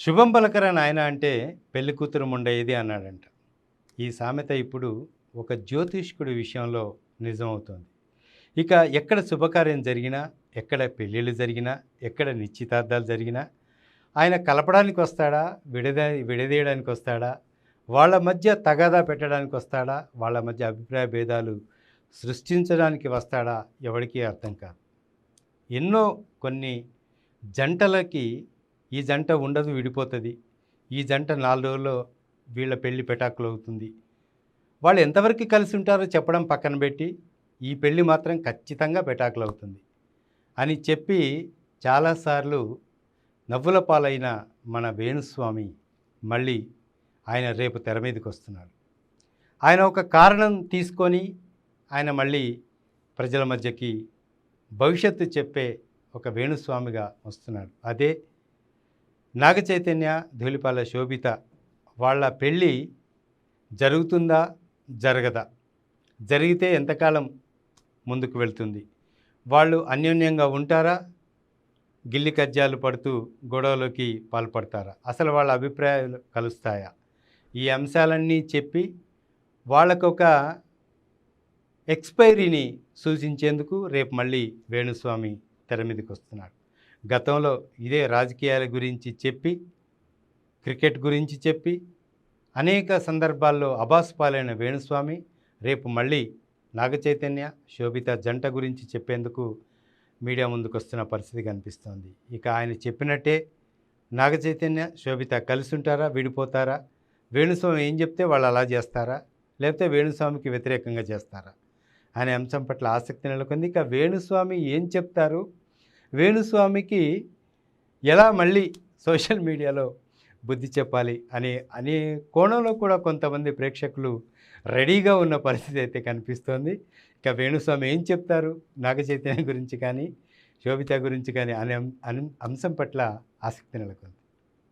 శుభం పలకర నాయన అంటే పెళ్ళి కూతురు ముండేది అన్నాడంట. ఈ సామెత ఇప్పుడు ఒక జ్యోతిష్కుడి విషయంలో నిజమవుతోంది. ఇక ఎక్కడ శుభకార్యం జరిగినా ఎక్కడ పెళ్ళిళ్ళు జరిగినా ఎక్కడ నిశ్చితార్థాలు జరిగినా ఆయన కలపడానికి వస్తాడా విడద విడదీయడానికి వస్తాడా వాళ్ళ మధ్య తగాదా పెట్టడానికి వస్తాడా వాళ్ళ మధ్య అభిప్రాయ భేదాలు సృష్టించడానికి వస్తాడా ఎవరికీ అర్థం కాదు. ఎన్నో కొన్ని జంటలకి ఈ జంట ఉండదు విడిపోతుంది. ఈ జంట నాలుగు రోజుల్లో వీళ్ళ పెళ్ళి పెటాకులు అవుతుంది వాళ్ళు ఎంతవరకు కలిసి ఉంటారో చెప్పడం పక్కన పెట్టి ఈ పెళ్ళి మాత్రం ఖచ్చితంగా పెటాకులు అవుతుంది అని చెప్పి చాలాసార్లు నవ్వుల పాలైన మన వేణుస్వామి మళ్ళీ ఆయన రేపు తెర మీదకి వస్తున్నాడు. ఆయన ఒక కారణం తీసుకొని ఆయన మళ్ళీ ప్రజల మధ్యకి భవిష్యత్తు చెప్పే ఒక వేణుస్వామిగా వస్తున్నాడు. అదే నాగ చైతన్య ధూళిపాల శోభిత వాళ్ళ పెళ్ళి జరుగుతుందా? జరగదా? జరిగితే ఎంతకాలం ముందుకు వెళ్తుంది? వాళ్ళు అన్యోన్యంగా ఉంటారా? గిల్లి కజ్జాలు పడుతూ గొడవలోకి పాల్పడతారా? అసలు వాళ్ళ అభిప్రాయాలు కలుస్తాయా? ఈ అంశాలన్నీ చెప్పి వాళ్ళకొక ఎక్స్పైరీని సూచించేందుకు రేపు మళ్ళీ వేణుస్వామి తెర మీదకి వస్తున్నాడు. గతంలో ఇదే రాజకీయాల గురించి చెప్పి క్రికెట్ గురించి చెప్పి అనేక సందర్భాల్లో అబాస్ పాలైన వేణుస్వామి రేపు మళ్ళీ నాగచైతన్య శోభిత జంట గురించి చెప్పేందుకు మీడియా ముందుకు వస్తున్న పరిస్థితి కనిపిస్తోంది ఇక ఆయన చెప్పినట్టే నాగచైతన్య శోభిత కలిసి ఉంటారా విడిపోతారా? వేణుస్వామి ఏం చెప్తే వాళ్ళు అలా చేస్తారా? లేకపోతే వేణుస్వామికి వ్యతిరేకంగా చేస్తారా? అనే అంశం పట్ల ఆసక్తి నెలకొంది. ఇక వేణుస్వామి ఏం చెప్తారు? వేణుస్వామికి ఎలా మళ్ళీ సోషల్ మీడియాలో బుద్ధి చెప్పాలి అనే అనే కోణంలో కూడా కొంతమంది ప్రేక్షకులు రెడీగా ఉన్న పరిస్థితి అయితే కనిపిస్తోంది. ఇక వేణుస్వామి ఏం చెప్తారు? నాగ చైతన్య గురించి కానీ శోభిత గురించి కానీ అనే అంశం పట్ల ఆసక్తి నెలకొంది.